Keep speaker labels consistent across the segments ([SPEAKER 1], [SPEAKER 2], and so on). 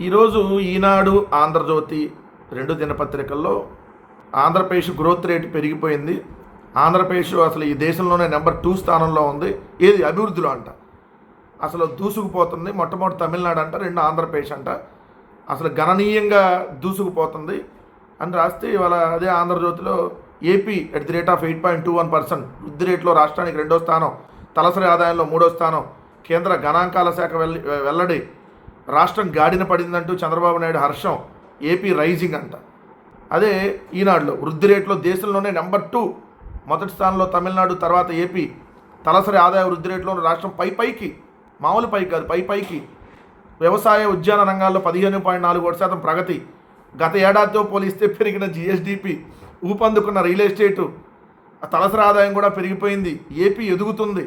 [SPEAKER 1] ఈరోజు ఈనాడు ఆంధ్రజ్యోతి రెండు దినపత్రికల్లో Andhra Pradesh growth rate పెరిగిపోయింది. ఆంధ్రప్రదేశ్ అసలు ఈ దేశంలోనే నెంబర్ టూ స్థానంలో ఉంది. ఏది అభివృద్ధిలో అంట? అసలు దూసుకుపోతుంది. మొట్టమొదటి తమిళనాడు అంట రెండు ఆంధ్రప్రదేశ్ అంట. అసలు గణనీయంగా దూసుకుపోతుంది. అని రాస్తే ఇవాళ అదే ఆంధ్రజ్యోతిలో AP at the rate of eight point two one percent వృద్ధి రేట్లో రాష్ట్రానికి రెండో స్థానం. తలసరి ఆదాయంలో మూడో స్థానం. కేంద్ర గణాంకాల శాఖ వెళ్ళి వెల్లడి రాష్ట్రం గాడిన పడిందంటూ చంద్రబాబు నాయుడు హర్షం ఏపీ రైజింగ్ అంట. అదే ఈనాడులో వృద్ధి రేట్లో దేశంలోనే నెంబర్ టూ మొదటి స్థానంలో తమిళనాడు తర్వాత ఏపీ. తలసరి ఆదాయ వృద్ధి రేట్లో రాష్ట్రం పై పైకి మామూలు పైకి కాదు పై పైకి. వ్యవసాయ ఉద్యాన రంగాల్లో పదిహేను పాయింట్ నాలుగు ఒకటి శాతం ప్రగతి. గత ఏడాదితో పోలిస్తే పెరిగిన జిఎస్డిపి ఊపందుకున్న రియల్ ఎస్టేటు. తలసరి ఆదాయం కూడా పెరిగిపోయింది ఏపీ ఎదుగుతుంది.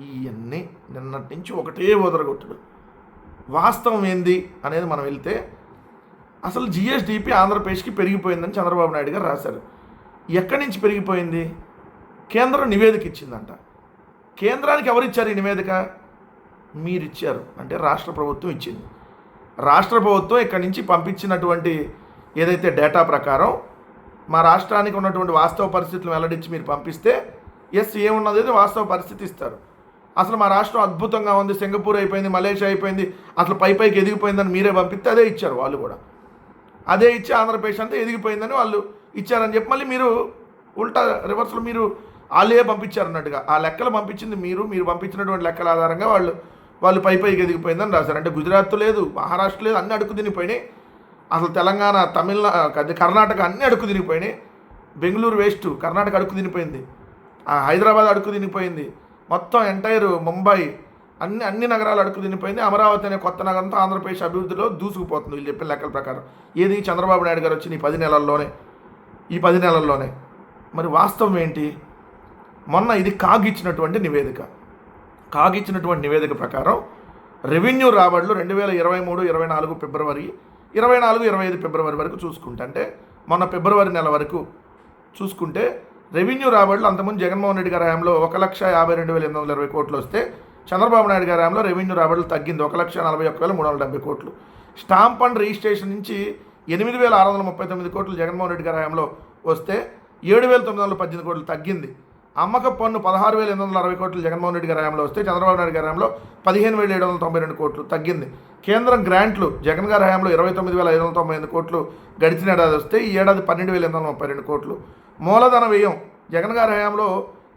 [SPEAKER 1] ఇవన్నీ నిన్నటి నుంచి ఒకటే వదరగొట్టుడు వాస్తవం ఏంది అనేది మనం వెళ్తే అసలు జిఎస్డిపి ఆంధ్రప్రదేశ్కి పెరిగిపోయిందని చంద్రబాబు నాయుడు గారు రాశారు. ఎక్కడి నుంచి పెరిగిపోయింది? కేంద్రం నివేదిక ఇచ్చిందంట. కేంద్రానికి ఎవరు ఇచ్చారు ఈ నివేదిక? మీరు ఇచ్చారు అంటే రాష్ట్ర ప్రభుత్వం ఇచ్చింది. రాష్ట్ర ప్రభుత్వం ఇక్కడి నుంచి పంపించినటువంటి ఏదైతే డేటా ప్రకారం మా రాష్ట్రానికి ఉన్నటువంటి వాస్తవ పరిస్థితులు వెల్లడించి మీరు పంపిస్తే ఎస్ ఏమున్నది వాస్తవ పరిస్థితి ఇస్తారు. అసలు మా రాష్ట్రం అద్భుతంగా ఉంది సింగపూర్ అయిపోయింది మలేషియా అయిపోయింది అసలు పై పైకి ఎదిగిపోయిందని మీరే పంపిస్తే అదే ఇచ్చారు వాళ్ళు కూడా. అదే ఇచ్చి ఆంధ్రప్రదేశ్ అంతా ఎదిగిపోయిందని వాళ్ళు ఇచ్చారని చెప్పి మళ్ళీ మీరు ఉల్టా రివర్స్లో మీరు వాళ్ళే పంపించారన్నట్టుగా ఆ లెక్కలు పంపించింది మీరు మీరు పంపించినటువంటి లెక్కల ఆధారంగా వాళ్ళు వాళ్ళు పై పైకి ఎదిగిపోయిందని రాశారు. అంటే గుజరాత్ లేదు మహారాష్ట్ర లేదు అన్ని అడుగు తినిపోయినాయి. అసలు తెలంగాణ తమిళనాడు కర్ణాటక అన్ని అడుగు తినిపోయినాయి. బెంగళూరు వేస్ట్ కర్ణాటక అడుగు తినిపోయింది. ఆ హైదరాబాద్ అడుగు తినిపోయింది. మొత్తం ఎంటైర్ ముంబై అన్ని అన్ని నగరాలు అడుగు తినిపోయింది. అమరావతి అనే కొత్త నగరంతో ఆంధ్రప్రదేశ్ అభివృద్ధిలో దూసుకుపోతుంది వీళ్ళు చెప్పిన లెక్కల ప్రకారం. ఏది చంద్రబాబు నాయుడు గారు వచ్చిన ఈ పది నెలల్లోనే. ఈ పది నెలల్లోనే. మరి వాస్తవం ఏంటి? మొన్న ఇది కాగిచ్చినటువంటి నివేదిక. కాగిచ్చినటువంటి నివేదిక ప్రకారం రెవెన్యూ రాబడులు రెండు వేల ఇరవై మూడు ఇరవై నాలుగు ఫిబ్రవరి ఇరవై నాలుగు ఇరవై ఐదు ఫిబ్రవరి వరకు చూసుకుంటే అంటే మొన్న ఫిబ్రవరి నెల వరకు చూసుకుంటే రెవెన్యూ రాబడులు అంతకుముందు జగన్మోహన్ రెడ్డి గారి హయాంలో ఒక లక్ష యాభై రెండు వేల ఎనిమిది వందల ఇరవై కోట్లు వస్తే చంద్రబాబు నాయుడు గారి హయాంలో రెవెన్యూ రాబడులు తగ్గింది ఒక లక్ష నలభై ఒక్క వేల మూడు వందల డెబ్బై కోట్లు. స్టాంప్ అండ్ రిజిస్ట్రేషన్ నుంచి ఎనిమిది వేల ఆరు వందల ముప్పై తొమ్మిది కోట్లు జగన్మోహన్ రెడ్డి గారి హయాంలో వస్తే ఏడు వేల తొమ్మిది వందల పద్దెనిమిది కోట్లు తగ్గింది. అమ్మక పన్ను పదహారు వేల ఎనిమిది వందల అరవై కోట్లు జగన్మోహన్ రెడ్డి గారి హయాంలో వస్తే చంద్రబాబు నాయుడు గారి హయాంలో పదిహేను వేల ఏడు వందల తొంభై రెండు కోట్లు తగ్గింది. కేంద్రం గ్రాంట్లు జగన్ గారి హయాంలో ఇరవై తొమ్మిది వేల ఐదు వందల తొంభై ఎనిమిది కోట్లు గడిచిన ఏడాది వస్తే ఈ ఏడాది పన్నెండు వేల ఎనిమిది వందల ముప్పై రెండు కోట్లు. మూలధన వ్యయం జగన్ గారి హయాంలో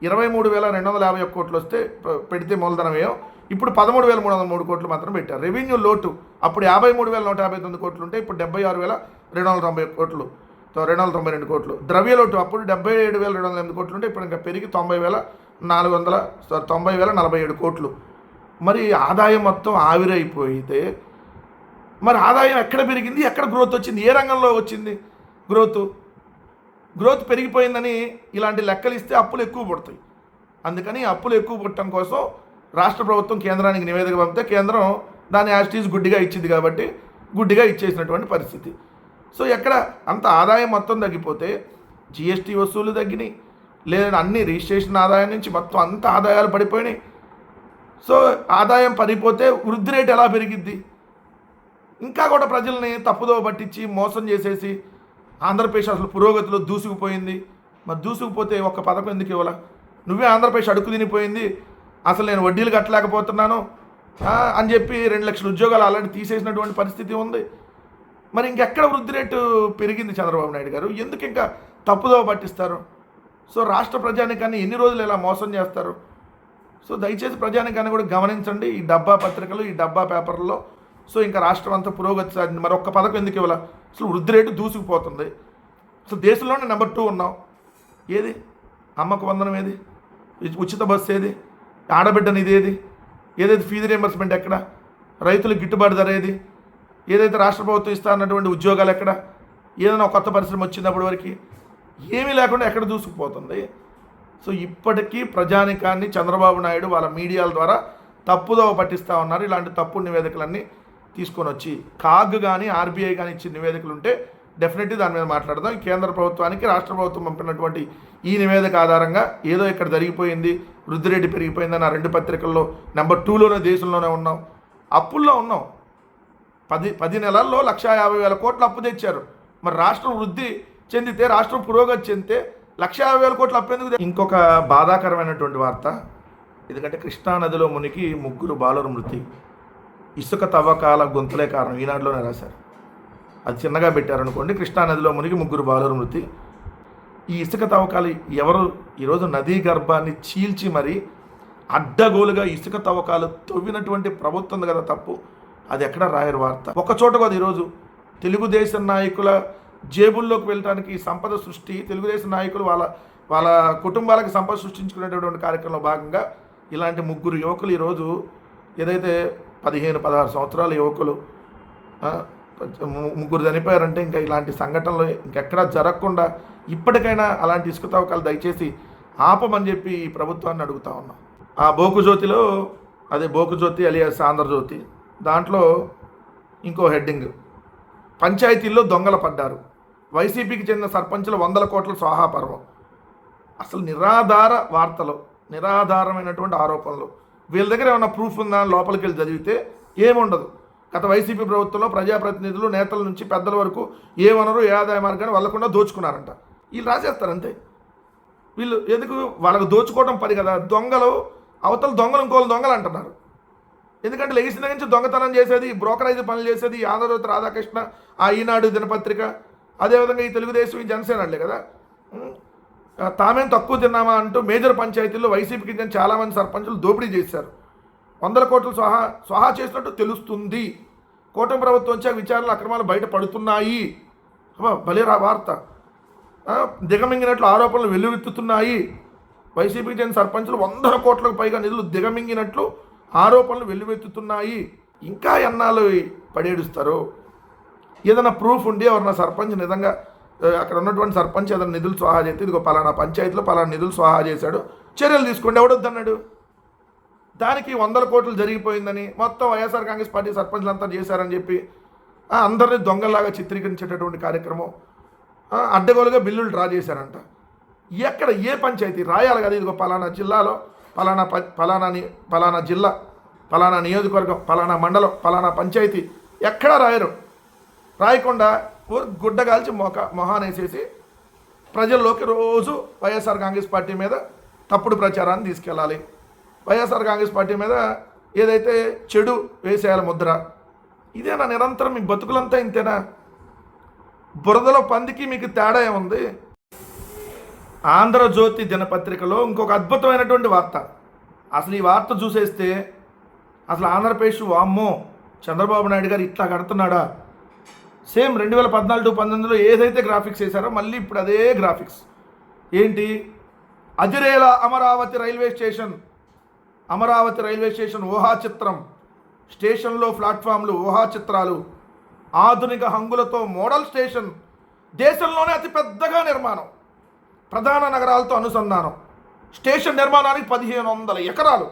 [SPEAKER 1] ఇరవై మూడు వేల రెండు వందల యాభై ఒక్క కోట్లు వస్తే పెడితే మూలధన వ్యయం. ఇప్పుడు పదమూడు వేల మూడు వందల మూడు కోట్లు మాత్రం పెట్టారు. రెవెన్యూ లోటు అప్పుడు యాభై మూడు వేల నూట యాభై తొమ్మిది కోట్లు ఉంటే ఇప్పుడు డెబ్బై ఆరు వేల రెండు వందల తొంభై కోట్లు. రెండు వందల తొంభై రెండు కోట్లు. ద్రవ్యలోటు అప్పుడు డెబ్బై ఏడు వేల రెండు వందల ఎనిమిది కోట్లు ఉంటే ఇప్పుడు ఇంకా పెరిగి తొంభై వేల నాలుగు వందల తొంభై వేల నలభై ఏడు కోట్లు. మరి ఆదాయం మొత్తం ఆవిరైపోయితే మరి ఆదాయం ఎక్కడ పెరిగింది? ఎక్కడ గ్రోత్ వచ్చింది? ఏ రంగంలో వచ్చింది గ్రోత్ గ్రోత్ పెరిగిపోయిందని ఇలాంటి లెక్కలు ఇస్తే అప్పులు ఎక్కువ పడతాయి. అందుకని అప్పులు ఎక్కువ పుట్టడం కోసం రాష్ట్ర ప్రభుత్వం కేంద్రానికి నివేదిక పంపితే కేంద్రం దాన్ని యాస్టీస్ గుడ్డిగా ఇచ్చింది కాబట్టి గుడ్డిగా ఇచ్చేసినటువంటి పరిస్థితి. సో ఎక్కడ అంత ఆదాయం మొత్తం తగ్గిపోతే జిఎస్టీ వసూలు తగ్గినాయి. లేదా అన్ని రిజిస్ట్రేషన్ ఆదాయం నుంచి మొత్తం అంత ఆదాయాలు పడిపోయినాయి. సో ఆదాయం పడిపోతే వృద్ధి రేటు ఎలా పెరిగిద్ది? ఇంకా కూడా ప్రజల్ని తప్పుదో పట్టించి మోసం చేసేసి ఆంధ్రప్రదేశ్ అసలు పురోగతిలో దూసుకుపోయింది. మరి దూసుకుపోతే ఒక్క పథకం ఎందుకు ఇవ్వాల? నువ్వే ఆంధ్రప్రదేశ్ అడుగు తినిపోయింది. అసలు నేను వడ్డీలు కట్టలేకపోతున్నాను. అని చెప్పి రెండు లక్షల ఉద్యోగాలు ఆల్రెడీ తీసేసినటువంటి పరిస్థితి ఉంది. మరి ఇంకెక్కడ వృద్ధి రేటు పెరిగింది చంద్రబాబు నాయుడు గారు? ఎందుకు ఇంకా తప్పుదో పట్టిస్తారు? సో రాష్ట్ర ప్రజానికాన్ని ఎన్ని రోజులు ఇలా మోసం చేస్తారు? సో దయచేసి ప్రజానికాన్ని కూడా గమనించండి ఈ డబ్బా పత్రికలు ఈ డబ్బా పేపర్లో సో ఇంకా రాష్ట్రం అంతా పురోగతి సాధింది మరి ఒక్క పథకం ఎందుకు ఇవ్వాల? అసలు వృద్ధి రేటు దూసుకుపోతుంది. అసలు దేశంలోనే నెంబర్ టూ ఉన్నాం ఏది? అమ్మకు వందనం ఏది? ఉచిత బస్సు ఏది? ఆడబిడ్డని ఇది ఏది? ఏదైతే ఫీజు రియంబర్స్మెంట్ ఎక్కడ? రైతులకు గిట్టుబాటు ధర ఏది? ఏదైతే రాష్ట్ర ప్రభుత్వం ఇస్తా అన్నటువంటి ఉద్యోగాలు ఎక్కడ? ఏదైనా కొత్త పరిశ్రమ వచ్చినప్పటి వరకు ఏమీ లేకుండా ఎక్కడ దూసుకుపోతుంది? సో ఇప్పటికీ ప్రజానికాన్ని చంద్రబాబు నాయుడు వాళ్ళ మీడియాల ద్వారా తప్పుదోవ పట్టిస్తూ ఉన్నారు. ఇలాంటి తప్పుడు నివేదికలన్నీ తీసుకొని వచ్చి కాగ్ కానీ ఆర్బీఐ కానీ ఇచ్చిన నివేదికలు ఉంటే డెఫినెట్లీ దాని మీద మాట్లాడదాం. కేంద్ర ప్రభుత్వానికి రాష్ట్ర ప్రభుత్వం పంపినటువంటి ఈ నివేదిక ఆధారంగా ఏదో ఇక్కడ జరిగిపోయింది వృద్ధి రేటు పెరిగిపోయిందని ఆ రెండు పత్రికల్లో నెంబర్ టూలోనే దేశంలోనే ఉన్నాం. అప్పుల్లో ఉన్నాం. పది పది నెలల్లో లక్ష యాభై వేల కోట్లు అప్పు తెచ్చారు. మరి రాష్ట్రం వృద్ధి చెందితే రాష్ట్రం పురోగతి చెందితే లక్ష యాభై వేల కోట్లు అప్పు ఎందుకు ఇంకొక బాధాకరమైనటువంటి వార్త. ఎందుకంటే కృష్ణా నదిలో మునిగి ముగ్గురు బాలురు మృతి. ఇసుక తవ్వకాల గొంతులే కారణం ఈనాడులోనే రాశారు. అది చిన్నగా పెట్టారనుకోండి కృష్ణా నదిలో మునిగి ముగ్గురు బాలురు మృతి. ఈ ఇసుక తవ్వకాలు ఎవరు? ఈరోజు నదీ గర్భాన్ని చీల్చి మరి అడ్డగోలుగా ఇసుక తవ్వకాలు తవ్వినటువంటి ప్రభుత్వం ఉంది కదా తప్పు. అది ఎక్కడ రాయరు వార్త. ఒక చోట కాదు ఈరోజు. తెలుగుదేశం నాయకుల జేబుల్లోకి వెళ్ళడానికి సంపద సృష్టి తెలుగుదేశం నాయకులు వాళ్ళ వాళ్ళ కుటుంబాలకు సంపద సృష్టించుకునేటటువంటి కార్యక్రమంలో భాగంగా ఇలాంటి ముగ్గురు యువకులు ఈరోజు ఏదైతే పదిహేను పదహారు సంవత్సరాల యువకులు ముగ్గురు చనిపోయారంటే ఇంకా ఇలాంటి సంఘటనలు ఇంకెక్కడా జరగకుండా ఇప్పటికైనా అలాంటి ఇసుక తవ్వకాలు దయచేసి ఆపమని చెప్పి ఈ ప్రభుత్వాన్ని అడుగుతా ఉన్నాం. ఆ బోకుజ్యోతిలో అదే బోకుజ్యోతి అలియాస్ ఆంధ్రజ్యోతి దాంట్లో ఇంకో హెడ్డింగ్. పంచాయతీల్లో దొంగల పడ్డారు. వైసీపీకి చెందిన సర్పంచుల వందల కోట్ల స్వాహాపర్వం అసలు నిరాధార వార్తలు నిరాధారమైనటువంటి ఆరోపణలు. వీళ్ళ దగ్గర ఏమైనా ప్రూఫ్ ఉందా అని లోపలికి వెళ్ళి చదివితే ఏముండదు. గత వైసీపీ ప్రభుత్వంలో ప్రజాప్రతినిధులు నేతల నుంచి పెద్దల వరకు ఏ వనరు ఏ ఆదాయ మార్గాన్ని వాళ్ళకుండా దోచుకున్నారంట. వీళ్ళు రాసేస్తారు అంతే. వీళ్ళు ఎందుకు వాళ్ళకు దోచుకోవడం పని కదా? దొంగలు అవతల దొంగలు ఇంకోళ్ళు దొంగలు అంటున్నారు. ఎందుకంటే లేచిన నుంచి దొంగతనం చేసేది బ్రోకరైజ్ పనులు చేసేది ఈ ఆంధ్రజ్యోతి రాధాకృష్ణ ఆ ఈనాడు దినపత్రిక. అదేవిధంగా ఈ తెలుగుదేశం ఈ జనసేనలే కదా. తామేం తక్కువ తిన్నామా అంటూ మేజర్ పంచాయతీల్లో వైసీపీకి చెందిన చాలామంది సర్పంచులు దోపిడీ చేశారు. వందల కోట్లు స్వహా స్వహా చేసినట్టు తెలుస్తుంది. కూటమి ప్రభుత్వం వచ్చాక విచారణలు అక్రమాలు బయట పడుతున్నాయి. వార్త. దిగమింగినట్లు ఆరోపణలు వెల్లువెత్తుతున్నాయి. వైసీపీకి చెందిన సర్పంచులు వందల కోట్లకు పైగా నిధులు దిగమింగినట్లు ఆరోపణలు వెల్లువెత్తుతున్నాయి. ఇంకా ఎన్నాళ్ళు పడేడుస్తారు? ఏదైనా ప్రూఫ్ ఉండి ఎవరన్నా సర్పంచ్ నిజంగా అక్కడ ఉన్నటువంటి సర్పంచ్ ఏదైనా నిధులు స్వాహా చేస్తే ఇదిగో పలానా పంచాయతీలో పలానా నిధులు స్వాహా చేశాడు చర్యలు తీసుకోండి ఎవడొద్దన్నాడు దానికి వందల కోట్లు జరిగిపోయిందని మొత్తం వైఎస్ఆర్ కాంగ్రెస్ పార్టీ సర్పంచ్లంతా చేశారని చెప్పి అందరినీ దొంగలాగా చిత్రీకరించేటటువంటి కార్యక్రమం అడ్డగోలుగా బిల్లులు డ్రా చేశారంట. ఎక్కడ ఏ పంచాయతీ? రాయాలి కదా ఇదిగో పలానా జిల్లాలో. పలానా ప పలానా పలానా జిల్లా పలానా నియోజకవర్గం పలానా మండలం పలానా పంచాయతీ ఎక్కడా రాయరు. రాయకుండా గుడ్డ కాల్చి మొక మొహానేసేసి ప్రజల్లోకి రోజు వైఎస్ఆర్ కాంగ్రెస్ పార్టీ మీద తప్పుడు ప్రచారాన్ని తీసుకెళ్ళాలి. వైఎస్ఆర్ కాంగ్రెస్ పార్టీ మీద ఏదైతే చెడు వేసేయాలి ముద్ర ఇదేనా నిరంతరం మీ బతుకులంతా ఇంతేనా? బురదలో పందికి మీకు తేడా ఏముంది? ఆంధ్రజ్యోతి దినపత్రికలో ఇంకొక అద్భుతమైనటువంటి వార్త. అసలు ఈ వార్త చూసేస్తే అసలు ఆంధ్రప్రదేశ్ వామ్మో చంద్రబాబు నాయుడు గారు ఇట్లా కడుతున్నాడా? సేమ్ రెండు వేల పద్నాలుగు పంతొమ్మిదిలో ఏదైతే గ్రాఫిక్స్ వేశారో మళ్ళీ ఇప్పుడు అదే గ్రాఫిక్స్. ఏంటి? అజిరేల Amaravati railway station. Amaravati railway station ఊహా చిత్రం. స్టేషన్లో ప్లాట్ఫామ్లు ఊహా చిత్రాలు. ఆధునిక హంగులతో మోడల్ స్టేషన్. దేశంలోనే అతిపెద్దగా నిర్మాణం. ప్రధాన నగరాలతో అనుసంధానం. స్టేషన్ నిర్మాణానికి పదిహేను వందల ఎకరాలు.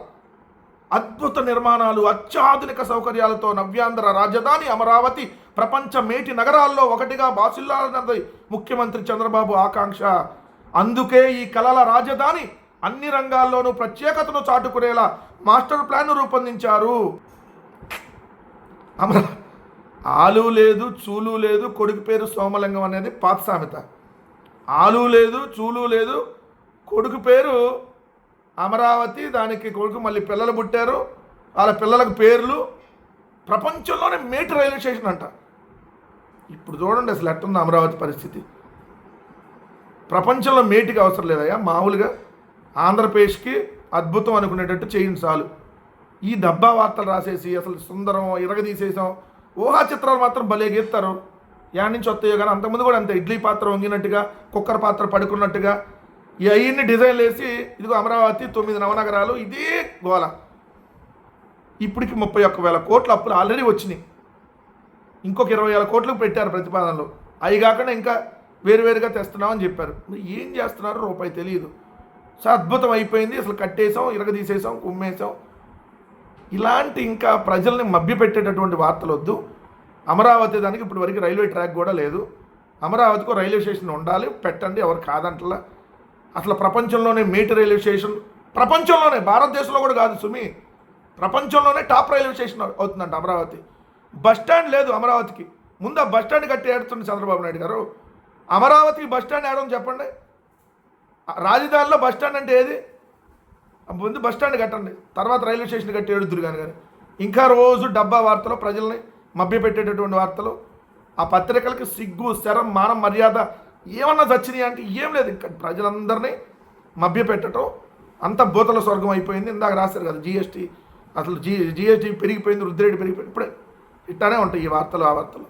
[SPEAKER 1] అద్భుత నిర్మాణాలు అత్యాధునిక సౌకర్యాలతో నవ్యాంధ్ర రాజధాని అమరావతి ప్రపంచ మేటి నగరాల్లో ఒకటిగా బాసిల్లాలన్నది ముఖ్యమంత్రి చంద్రబాబు ఆకాంక్ష. అందుకే ఈ కళల రాజధాని అన్ని రంగాల్లోనూ ప్రత్యేకతను చాటుకునేలా మాస్టర్ ప్లాన్ రూపొందించారు. అమరా ఆలు లేదు చూలు లేదు కొడుకు పేరు సోమలింగం అనేది పాత సామెత. ఆలు లేదు చూలు లేదు. కొడుకు పేరు అమరావతి దానికి కొడుకు మళ్ళీ పిల్లలు పుట్టారు. వాళ్ళ పిల్లలకు పేర్లు. ప్రపంచంలోనే మేటి రైల్వే స్టేషన్ అంట. ఇప్పుడు చూడండి అసలు ఎట్టుంది అమరావతి పరిస్థితి. ప్రపంచంలో మేటికి అవసరం లేదయ్యా. మామూలుగా ఆంధ్రప్రదేశ్కి అద్భుతం అనుకునేటట్టు చేయండి చాలు. ఈ డబ్బా వార్తలు రాసేసి అసలు సుందరం ఇరగదీసేసాం ఊహా చిత్రాలు మాత్రం భలే గీస్తారు. యాడ్ నుంచి వస్తాయో కానీ అంతకుముందు కూడా అంతే. ఇడ్లీ పాత్ర వంగినట్టుగా కుక్కర్ పాత్ర పడుకున్నట్టుగా ఈ డిజైన్లు వేసి ఇదిగో అమరావతి తొమ్మిది నవనగరాలు ఇదే గోల. ఇప్పటికి ముప్పై ఒక్క వేల కోట్ల అప్పులు ఆల్రెడీ వచ్చినాయి. ఇంకొక ఇరవై వేల కోట్లకు పెట్టారు ప్రతిపాదనలు. అవి కాకుండా ఇంకా వేరువేరుగా తెస్తున్నామని చెప్పారు. ఏం చేస్తున్నారు? రూపాయి తెలియదు. సో అద్భుతం అయిపోయింది. అసలు కట్టేసాం ఇరగదీసేసాం కుమ్మేసాం ఇలాంటి ఇంకా ప్రజల్ని మభ్యపెట్టేటటువంటి వార్తలు వద్దు అమరావతి దానికి ఇప్పుడు వరకు రైల్వే ట్రాక్ కూడా లేదు. అమరావతికి రైల్వే స్టేషన్ ఉండాలి పెట్టండి ఎవరు కాదంటలా. అసలు ప్రపంచంలోనే మేటి రైల్వే స్టేషన్ ప్రపంచంలోనే భారతదేశంలో కూడా కాదు సుమి. ప్రపంచంలోనే టాప్ రైల్వే స్టేషన్ అవుతుందంట అమరావతి. బస్ స్టాండ్ లేదు అమరావతికి. ముందు ఆ బస్ స్టాండ్ కట్టి ఏడుతుంది చంద్రబాబు నాయుడు గారు. అమరావతికి బస్ స్టాండ్ ఏడని చెప్పండి. రాజధానిలో బస్ స్టాండ్ అంటే ఏది? ముందు బస్ స్టాండ్ కట్టండి. తర్వాత రైల్వే స్టేషన్ కట్టి ఏడుద్దురు కానీ కానీ ఇంకా రోజు డబ్బా వార్తలు ప్రజల్ని మభ్యపెట్టేటటువంటి వార్తలు ఆ పత్రికలకి సిగ్గు శరం మానం మర్యాద ఏమన్నా చచ్చినాయి అంటే ఏం లేదు. ఇంకా ప్రజలందరినీ మభ్యపెట్టడం అంత భూతల స్వర్గం అయిపోయింది. ఇందాక రాశారు కదా జిఎస్టీ అసలు జీ జిఎస్టీ పెరిగిపోయింది వృద్ధి రేటు పెరిగిపోయింది. ఇప్పుడే ఇట్లానే ఉంటాయి ఈ వార్తలు ఆ వార్తలు.